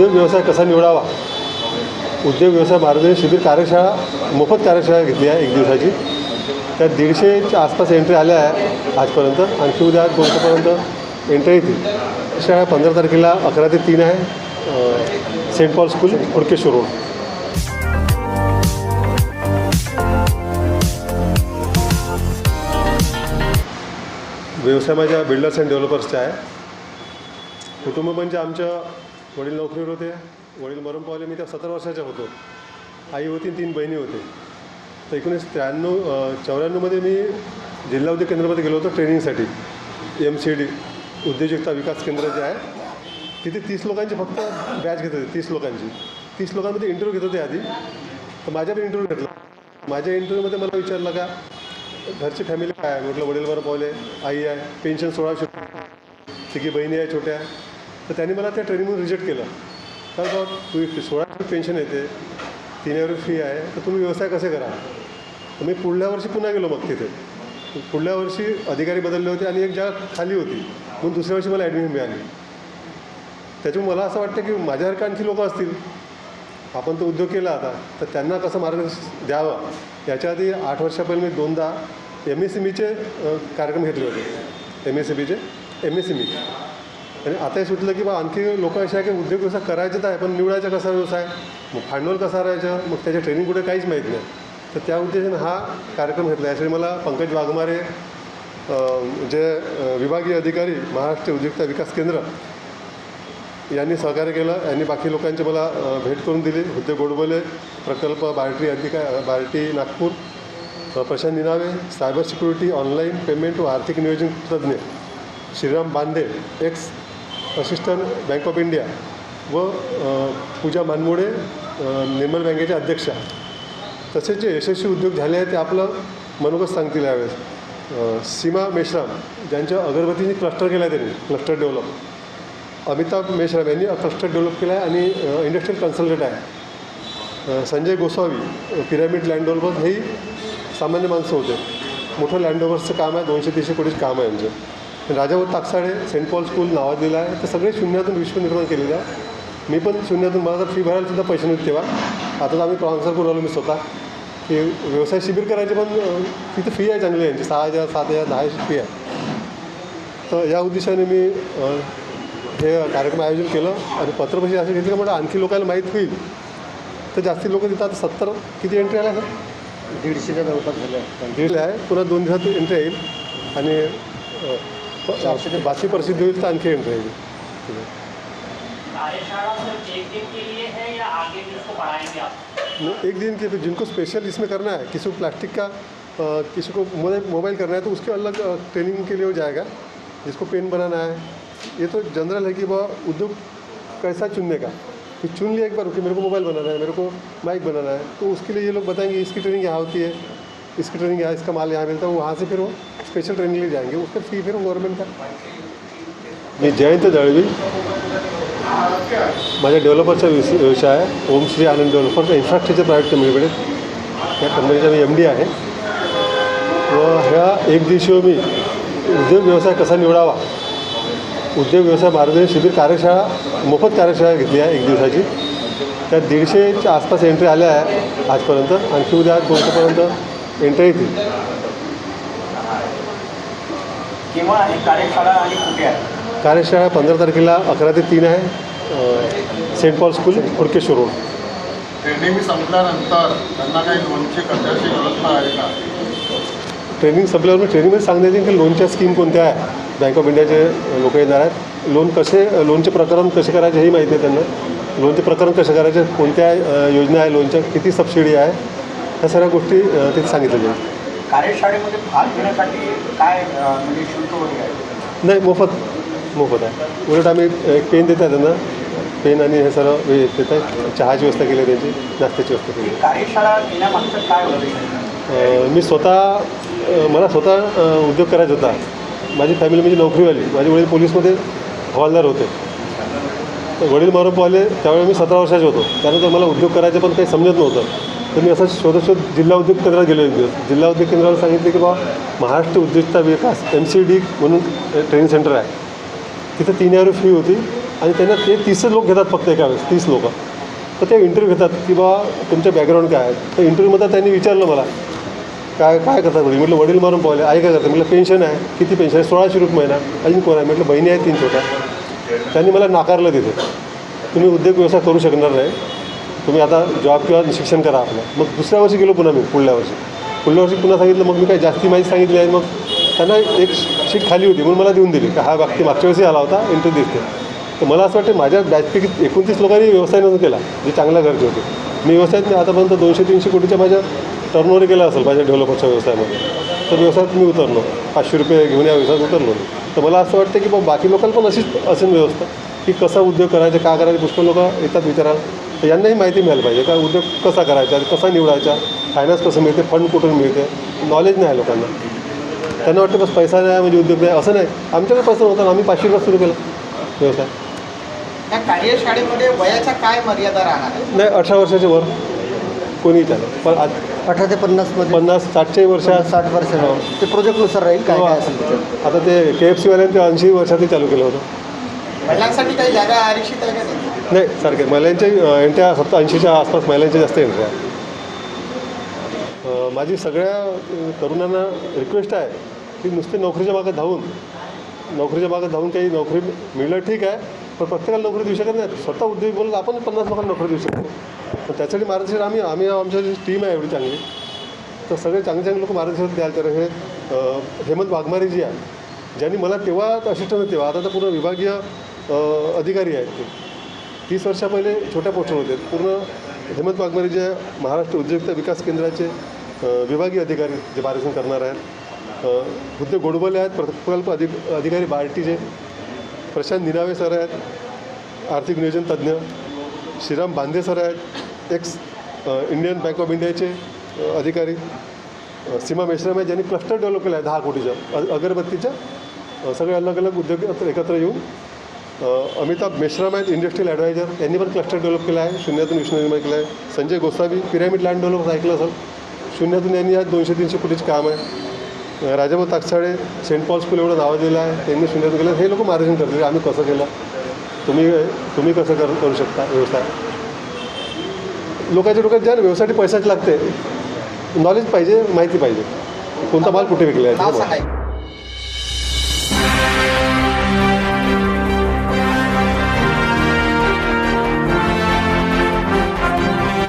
उद्योग व्यवसाय कसा निवडावा? उद्योग व्यवसाय मार्गदर्शन शिबिर कार्यशाळा मोफत कार्यशाळा घेतली आहे एक दिवसाची. त्यात दीडशेच्या आसपास एंट्री आल्या आहे आजपर्यंत. आणखी उद्या दोनशेपर्यंत एंट्री येतील. शाळा पंधरा तारखेला अकरा ते तीन आहे Saint Paul School Hudkeshwar road. व्यवसाय माझ्या बिल्डर्स अँड डेव्हलपर्सचा आहे. कुटुंब म्हणजे आमच्या वडील नोकरीवर होते. वडील मरण पावले. मी त्या सतरा वर्षाच्या होतो. आई होती तीन बहिणी होते. तर एकोणीस त्र्याण्णव चौऱ्याण्णवमध्ये मी जिल्हा उद्योग केंद्रामध्ये गेलो होतो ट्रेनिंगसाठी. एम सी डी उद्योजकता विकास केंद्र जे आहे तिथे तीस लोकांची फक्त बॅच घेत होते. तीस लोकांची. तीस लोकांमध्ये इंटरव्ह्यू घेत होते आधी. तर माझ्या पण इंटरव्ह्यू घेतला माझ्या इंटरव्ह्यूमध्ये मला विचारलं का घरची फॅमिली काय आहे? म्हटलं वडील बरं पावले. आई आहे. पेन्शन सोळाशे तिघी बहिणी आहे छोट्या. तर त्यांनी मला त्या ट्रेनिंगमधून रिजेक्ट केलं. तर बघ तुम्ही सोळाशे पेन्शन येते तीन हजार फी आहे तर तुम्ही व्यवसाय कसे करा? तर मी पुढल्या वर्षी पुन्हा गेलो मग तिथे. पुढल्या वर्षी अधिकारी बदलले होते आणि एक जागा खाली होती. म्हणून दुसऱ्या वर्षी मला ॲडमिशन मिळाली. त्याच्यामुळे मला असं वाटतं की माझ्यासारखे आणखी लोक असतील. आपण तो उद्योग केला आता तर त्यांना कसं मार्गदर्शन द्यावं? याच्या आधी आठ वर्षापहिले मी दोनदा एम एस सी बीचे कार्यक्रम घेतले होते. एम एस सी बीचे एम एस सी बी आणि आता हे की बा आणखी लोक असे आहे की उद्योग व्यवसाय करायचं तर आहे पण निवडायचा कसा व्यवसाय? मग भांडवल कसा राहायचं? मग त्याच्या ट्रेनिंग कुठे काहीच माहीत नाही. तर त्या उद्देशाने हा कार्यक्रम घेतला. यासाठी मला पंकज वाघमारे जे विभागीय अधिकारी महाराष्ट्र उद्योजकता विकास केंद्र यांनी सहकार्य केलं. यांनी बाकी लोकांची मला भेट करून दिली. उद्योग गोडबोले प्रकल्प बार्टी अधिका Barti Nagpur Prashant Ninawe cyber security online payment व आर्थिक नियोजन तज्ज्ञ Shriram Bande ex assistant Bank of India व पूजा मानमोडे निर्मल बँकेच्या अध्यक्षा. तसेच जे यशस्वी उद्योग झाले आहेत ते आपलं मनोगत सांगतील यावेळेस. सीमा मेश्राम ज्यांच्या अगरबत्तीने क्लस्टर केला आहे त्यांनी क्लस्टर डेव्हलप अमिताभ मेश्राम यांनी क्लस्टर डेव्हलप केला आहे आणि इंडस्ट्रियल कन्सल्टंट आहे. संजय गोसावी पिरामिड लँड हेही सामान्य माणसं होते. मोठं लँडओव्हर्सचं काम आहे दोनशे तीनशे कोटीचं काम आहे यांचं. Rajabhau Taksade Saint Paul School नावाजलेलं आहे. तर सगळे शून्यातून विश्व निर्माण केलेलं आहे. मी पण शून्यातून मला तर फी भरायला सुद्धा पैसे नव्हते तेव्हा. आता तर आम्ही ट्रान्सफर करून आलो मी स्वतः. की व्यवसाय शिबिर करायचे पण तिथे फी आहे चांगली. यांची सहा हजार सात हजार दहा हजार फी आहे. तर या उद्देशाने मी हे कार्यक्रम आयोजन केलं आणि पत्रपरिषद असं घेतलं. का म्हणजे आणखी लोकांना माहीत होईल. तर जास्ती लोक तिथं आता सत्तर किती एंट्री आल्या सर? दीडशेच्या जवळपास झाल्या. दीड आहे. पुन्हा दोन दिवसात एंट्री येईल. आणि बातमी प्रसिद्ध होईल तर आणखी एक है एक दिन के तो जिनको स्पेशल इसमें करना है किसी को प्लास्टिक का किसी को मोबाइल मोबाइल करना है तो उसके अलग ट्रेनिंग के लिए हो जाएगा जिसको पेन बनाना है। ये तो जनरल है कि वह उद्योग कैसा चुनने का कि चुन लिया एक बार कि मेरे को मोबाइल बनाना है मेरे को माइक बनाना है तो उसके लिए ये लोग बताएँगे इसकी ट्रेनिंग यहाँ होती है इसकी ट्रेनिंग यहाँ इसका माल यहाँ मिलता है वहाँ से फिर वो स्पेशल ट्रेनिंग ले जाएंगे उसका फी फिर गवर्नमेंट का मी जयंत दळवी माझ्या डेव्हलपरचा व्यवसाय आहे Omshree Anand developers infrastructure private कंपनीकडे या कंपनीचा मी एम डी आहे व ह्या एक दिवशी मी उद्योग व्यवसाय कसा निवडावा उद्योग व्यवसाय मार्गदर्शन शिबिर कार्यशाळा मोफत कार्यशाळा घेतली आहे एक दिवसाची त्यात दीडशेच्या आसपास एंट्री आल्या आहे आजपर्यंत आणखी उद्या दोनशेपर्यंत एंट्री येतील केव्हा आहे कार्यशाळा आणि कुठे आहे? कार्यशाळा पंधरा तारखेला अकरा ते तीन आहे. Saint Paul School Hudkeshwar road. Training संपल्यानंतर त्यांना काही लोनची कर्जाची व्यवस्था आहे का? ट्रेनिंग संपल्यावर मी ट्रेनिंगमध्ये सांगण्यात येईल की लोनच्या स्कीम कोणत्या आहे? बँक ऑफ इंडियाचे लोक येणार आहेत. लोन कसे लोनचे प्रकरण कसे करायचे हेही माहिती आहे त्यांना. लोनचे प्रकरण कसे करायचे? कोणत्या योजना आहे लोनच्या किती सबसिडी आहे? ह्या सगळ्या गोष्टी तिथे सांगितल्या जाईल. कार्यशाळेमध्ये भाग घेण्यासाठी काय म्हणजे शुल्क वगैरे आहे? नाही मोफत मोफत आहे. उलट आम्ही एक पेन देत आहे त्यांना. पेन आणि हे सर्व देत आहे चहाची व्यवस्था केली आहे त्यांची नाश्त्याची व्यवस्था केली कार्यशाळा घेण्यामागचं काय होतं? मी स्वतः मला स्वतः उद्योग करायचा होता. माझी फॅमिली म्हणजे नोकरीवाली. माझे वडील पोलीसमध्ये हवालदार होते. वडील मरून पाहिले त्यावेळी मी सतरा वर्षाचे होतो. त्यानंतर मला उद्योग करायचं पण काही समजत नव्हतं. तर मी असं शोधत शोध जिल्हा उद्योग केंद्रात गेलो एक दिवस जिल्हा उद्योग केंद्राला सांगितले की बा महाराष्ट्र उद्योजकता विकास एम सी डी म्हणून ट्रेनिंग सेंटर आहे. तिथं तीन हजार फी होती आणि त्यांना ते तीस लोक घेतात फक्त एका वेळेस तीस लोक. तर ते इंटरव्ह्यू घेतात की बा तुमचं बॅकग्राऊंड काय आहे? तर इंटरव्ह्यूमध्ये त्यांनी विचारलं मला काय काय करतात वडील म्हटलं वडील मारून पाहिले. आई काय करते? म्हटलं पेन्शन आहे. किती पेन्शन आहे? सोळाशे रुपये महिना. अजून कोण आहे? म्हटलं बहिणी आहे तीन छोट्या. त्यांनी मला नाकारलं तिथे. तुम्ही उद्योग व्यवसाय करू शकणार नाही. तुम्ही आता जॉब किंवा शिक्षण करा आपलं. मग दुसऱ्या वर्षी गेलो पुन्हा मी पुढल्या वर्षी. पुढल्या वर्षी पुन्हा सांगितलं मग मी काही जास्ती माहिती सांगितली आहे मग त्यांना एक शीट खाली होती म्हणून मला देऊन दिली का हा व्यक्ती मागच्या वेळेसही आला होता इंटरव्ह्यू दिसते तर मला असं वाटतं माझ्या बॅचपैकी एकोणतीस लोकांनी व्यवसाय नसून केला जे चांगल्या घरचे होते. मी व्यवसायात आतापर्यंत दोनशे तीनशे कोटीच्या माझ्या टर्नओव्हर केला असेल माझ्या डेव्हलपरच्या व्यवसायामध्ये. तर व्यवसायात मी उतरलो. पाचशे रुपये घेऊन या व्यवसायात उतरलो. तर मला असं वाटतं की बा बाकी लोकांना पण अशीच असेल व्यवस्था की कसा उद्योग करायचा का करायचे पुष्कळ लोक येतात विचारायला. तर यांनाही माहिती मिळायला पाहिजे का उद्योग कसा करायचा कसा निवडायचा फायनान्स कसं मिळते फंड कुठून मिळते? नॉलेज नाही आहे लोकांना. त्यांना वाटतं बस पैसा नाही म्हणजे उद्योग नाही असं नाही. आमच्याकडे पैसा नव्हता ना, आम्ही पाचशे रुपये सुरू केला. व्यवसाय. या कार्यशाळेमध्ये वयाच्या काय मर्यादा राहणार नाही अठरा वर्षाच्या वर. कोणी चालेल पण आज अठरा ते पन्नासमध्ये पन्नास साठच्या वर्षात साठ वर्ष ते प्रोजेक्टनुसार राहील काय काय असेल त्याच्यात? आता ते के एफ सीवाल्यांनी ते ऐंशी वर्षातही चालू केलं होतं. महिलांसाठी काही जागा आरक्षित आहे का नाही? सारखे. महिलांच्या एंट्या सत्तर ऐंशीच्या आसपास महिलांच्या जास्त एंट्री आहे. माझी सगळ्या तरुणांना रिक्वेस्ट आहे की नुसते नोकरीच्या मागं धावून नोकरीच्या मागं धावून काही नोकरी मिळणं ठीक आहे पण प्रत्येकाला नोकरी देऊ शकत नाही. स्वतः उद्योग बोलून आपण पन्नास लोकांना नोकरी देऊ शकतो. पण त्यासाठी मार्गदर्शन आम्ही आम्ही आमच्या जी टीम आहे एवढी चांगली तर सगळे चांगले चांगले लोक मार्गदर्शन द्याल. तर हे हेमंत वाघमारे जी आहे ज्यांनी मला तेव्हा असिस्टंट तेव्हा आता तर पूर्ण विभागीय अधिकारी आहेत ते. तीस वर्षा पहिले छोट्या पोस्टवर होते. पूर्ण हेमंत वाघमारे जे महाराष्ट्र उद्योजकता विकास केंद्राचे विभागीय अधिकारी जे मार्गदर्शन करणार आहेत. उद्योग बुद्ध गोडबोले आहेत. प्रकल्प अधिक अधिकारी बार्टीचे प्रशांत निनावे सर आहेत. आर्थिक नियोजन तज्ज्ञ श्रीराम बांधे सर आहेत. एक्स इंडियन बँक ऑफ इंडियाचे अधिकारी सीमा मेश्राम आहे ज्यांनी क्लस्टर डेव्हलप केलं आहे दहा कोटीच्या अगरबत्तीच्या सगळे अलग अलग उद्योग एकत्र- येऊन अमिताभ मेश्राम आहेत इंडस्ट्रियल ॲडवायझर त्यांनी पण क्लस्टर डेव्हलप केला आहे. शून्यातून विष्णू निर्माण केलं आहे. Sanjay Gosavi pyramid land develop ऐकलं असेल. शून्यातून यांनी आज दोनशे तीनशे कोटीचे काम आहे. Rajabhau Taksale Saint Paul School एवढं नाव दिलं आहे. त्यांनी शून्यातून केलं. हे लोक मार्गदर्शन करतील. आम्ही कसं केलं? तुम्ही तुम्ही कसं कर करू शकता व्यवसाय लोकांच्या डोक्यात ज्या व्यवसायासाठी पैसाच लागते नॉलेज पाहिजे माहिती पाहिजे. कोणता माल कुठे विकला आहे?